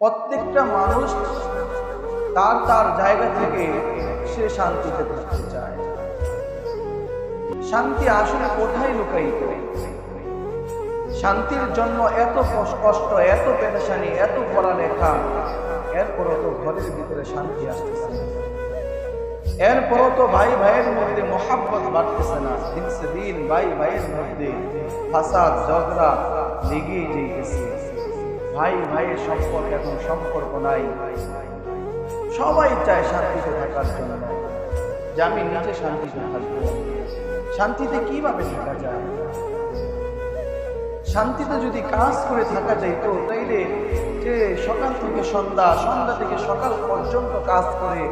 প্রত্যেকটা মানুষ তার তার জায়গা থেকে সে শান্তিতে থাকতে চায়। শান্তি আসলে কোথায় লুকায়িত? শান্তির জন্য এত কষ্ট, এত পেরেশানি, এত পড়ালেখা, এরপরও তো ঘরের ভিতরে শান্তি আসতেছে এরপরও তো ভাই ভাইয়ের মধ্যে মহাব্বত বাড়তেছে না। দিন সে দিন ভাই ভাইয়ের মধ্যে ফাসাদ, ঝগড়া লেগেই যেতেছে ভাই, ভাইয়ের সম্পর্ক এখন সম্পর্ক নাই। সবাই চায় শান্তিতে থাকার জন্য। যে আমি নিজে শান্তিতে থাকব। শান্তিতে কীভাবে থাকা যায়? শান্তিতে যদি কাজ করে থাকা যাইতো তাইলে যে সকাল থেকে সন্ধ্যা সন্ধ্যা থেকে সকাল পর্যন্ত কাজ করে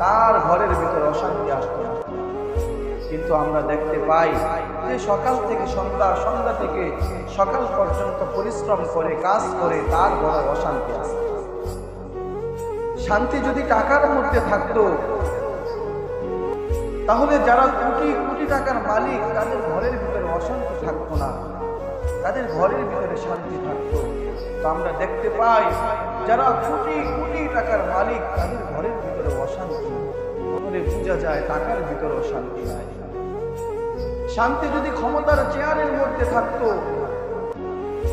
তার ঘরের ভিতরে অশান্তি আসতো না। কিন্তু আমরা দেখতে পাই যে সকাল থেকে সন্ধ্যা সন্ধ্যা থেকে সকাল পর্যন্ত পরিশ্রম করে, কাজ করে তার ঘরে অশান্তি আসে শান্তি যদি টাকার মধ্যে থাকতো, তাহলে যারা কোটি কোটি টাকার মালিক, তাদের ঘরের ভিতরে অশান্তি থাকতো না। তাদের ঘরের ভিতরে শান্তি থাকতো। তো আমরা দেখতে পাই যারা কোটি কোটি টাকার মালিক, তাদের ঘরের ভিতরে অশান্তি। তাহলে বোঝা যায় টাকার ভিতরে শান্তি নাই। শান্তি যদি ক্ষমতার চেয়ারের মধ্যে থাকতো,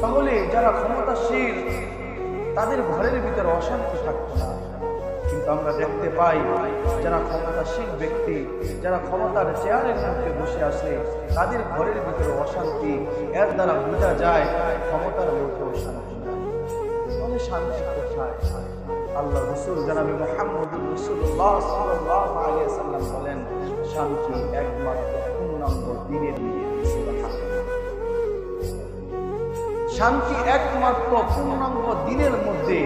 তাহলে যারা ক্ষমতাশীল, তাদের ঘরের ভিতরে অশান্তি থাকতো না। কিন্তু আমরা দেখতে পাই, যারা ক্ষমতাশীল ব্যক্তি, যারা ক্ষমতার চেয়ারের মধ্যে বসে আসে তাদের ঘরের ভিতরে অশান্তি, এর দ্বারা বোঝা যায় ক্ষমতার মধ্যে অশান্তি তাহলে শান্তি কোথায়? আল্লাহ রসুল, জানাবি মোহাম্মদ রসুল্লাহ সাল্লাম বলেন, শান্তি একমাত্র শান্তি একমাত্র পূর্ণাঙ্গ দিনের মধ্যে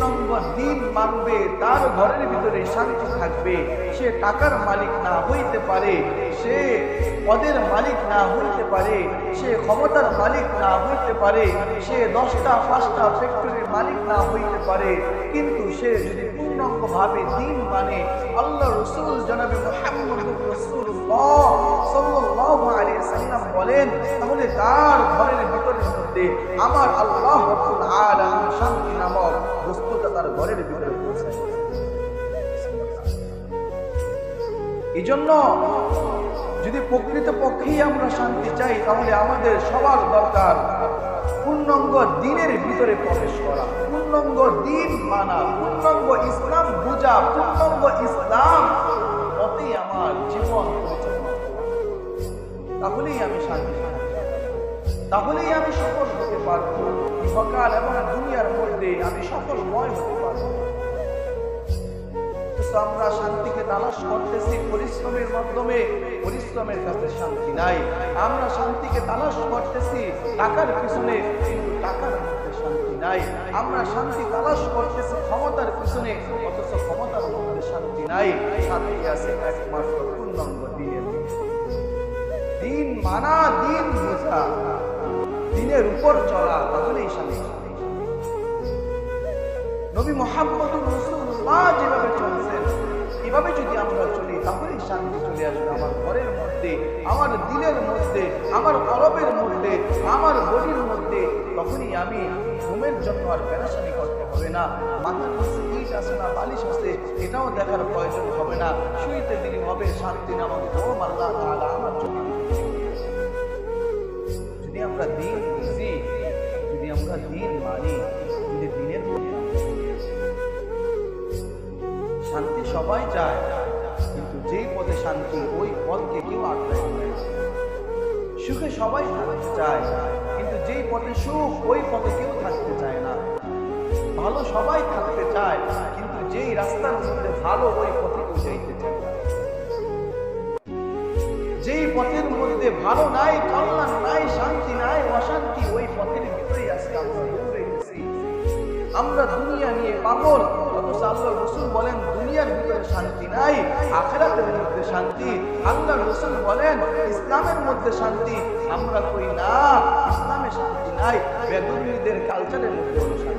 পূর্ণাঙ্গ দিন মানবে, তার ঘরের ভিতরে শান্তি থাকবে। সে টাকার মালিক না হইতে পারে, সে পদের মালিক না হইতে পারে, সে ক্ষমতার মালিক না হইতে পারে, সে দশটা, পাঁচটা ফ্যাক্টরির মালিক না হইতে পারে। কিন্তু সে যদি পূর্ণাঙ্গভাবে দিন মানে আল্লাহ রসুল জনাবি বলেন, তাহলে তার ঘরের ভিতরের মধ্যে আমার আল্লাহ আলামিন শান্তি নামক তার ঘরের ভিতরে এই জন্য যদি প্রকৃত পক্ষেই আমরা শান্তি চাই, তাহলে আমাদের সবার দরকার পূর্ণাঙ্গ দিনের ভিতরে প্রবেশ করা, পূর্ণাঙ্গ দিন মানা, পূর্ণাঙ্গ ইসলাম বুঝা, পূর্ণাঙ্গ ইসলাম মতেই আমার জীবন তাহলেই আমি শান্তি। তাহলেই আমি সফল হতে পারব। ইহকাল এবং আমি হতে আমরা শান্তিকে তালাশ করতেছি, পরিশ্রমের মাধ্যমে। পরিশ্রমের কাছে শান্তি নাই। আমরা শান্তিকে তালাশ করতেছি, টাকার পিছনে। কিন্তু টাকার মধ্যে শান্তি নাই। আমরা শান্তি তালাশ করতেছি, ক্ষমতার পিছনে। অথচ ক্ষমতার মধ্যে শান্তি নাই। শান্তি আছে একমাত্র পূর্ণাঙ্গ দিন মানা, দিন বোঝা। দিনের উপর চলা, তাহলেই শান্তি। নবী মোহাম্মদ রসুল্লাহ যেভাবে চলছেন, এভাবে যদি আমরা চলি, তাহলেই শান্তি চলে আসবে আমার ঘরের মধ্যে, আমার দিলের মধ্যে, আমার কলবের মধ্যে, আমার বডির মধ্যে। তখনই আমি ঘুমের জন্য আর পেরাশানি করতে হবে না। মাথার কাছে ইট আছে না, বালিশ আছে, এটাও দেখার প্রয়োজন হবে না। শুইতে দিলে হবে, শান্তি নামক ঘুম আল্লাহ আমার চোখে শান্তি সবাই চায়, কিন্তু যেই পথে শান্তি, ওই পথকে কেউ আটকায়। সুখে সবাই থাকতে চায়, কিন্তু যেই পথে সুখ, ওই পথে কেউ থাকতে চায় না ভালো সবাই থাকতে চায়, কিন্তু যেই রাস্তার মধ্যে ভালো, ওই পথে কেউ যাইতে চায়। যেই পথের মধ্যে ভালো নাই, কল্যাণ নাই, শান্তি নাই, অশান্তি, ওই পথের ভিতরেই আজকে আমরা আমরা দুনিয়া নিয়ে পাগল অথচ বলেন, দুনিয়ার ভিতরে শান্তি নাই, আখেরাতের মধ্যে শান্তি। আল্লাহ রসুল বলেন, ইসলামের মধ্যে শান্তি আমরা কই না, ইসলামে শান্তি নাই বেদুনীদের কালচারের মধ্যে শান্তি